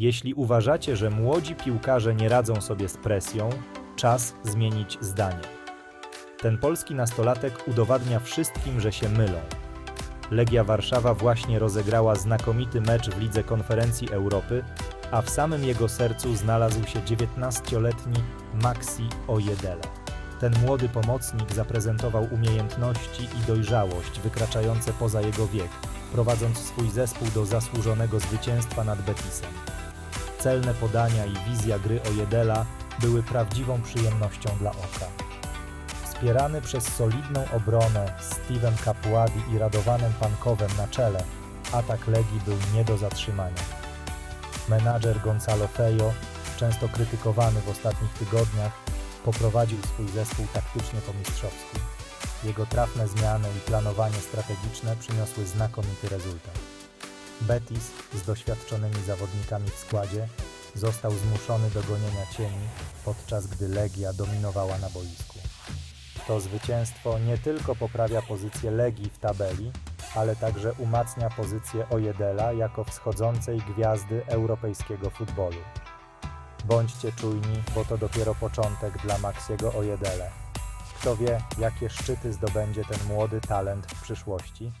Jeśli uważacie, że młodzi piłkarze nie radzą sobie z presją, czas zmienić zdanie. Ten polski nastolatek udowadnia wszystkim, że się mylą. Legia Warszawa właśnie rozegrała znakomity mecz w Lidze Konferencji Europy, a w samym jego sercu znalazł się 19-letni Maxi Ojedele. Ten młody pomocnik zaprezentował umiejętności i dojrzałość wykraczające poza jego wiek, prowadząc swój zespół do zasłużonego zwycięstwa nad Betisem. Celne podania i wizja gry Ojedela były prawdziwą przyjemnością dla oka. Wspierany przez solidną obronę Steven Capuadi i Radowanem Pankowem na czele, atak Legii był nie do zatrzymania. Menadżer Gonzalo Fejo, często krytykowany w ostatnich tygodniach, poprowadził swój zespół taktycznie po mistrzowsku. Jego trafne zmiany i planowanie strategiczne przyniosły znakomity rezultat. Betis z doświadczonymi zawodnikami w składzie został zmuszony do gonienia cieni, podczas gdy Legia dominowała na boisku. To zwycięstwo nie tylko poprawia pozycję Legii w tabeli, ale także umacnia pozycję Ojedela jako wschodzącej gwiazdy europejskiego futbolu. Bądźcie czujni, bo to dopiero początek dla Maxiego Ojedele. Kto wie, jakie szczyty zdobędzie ten młody talent w przyszłości?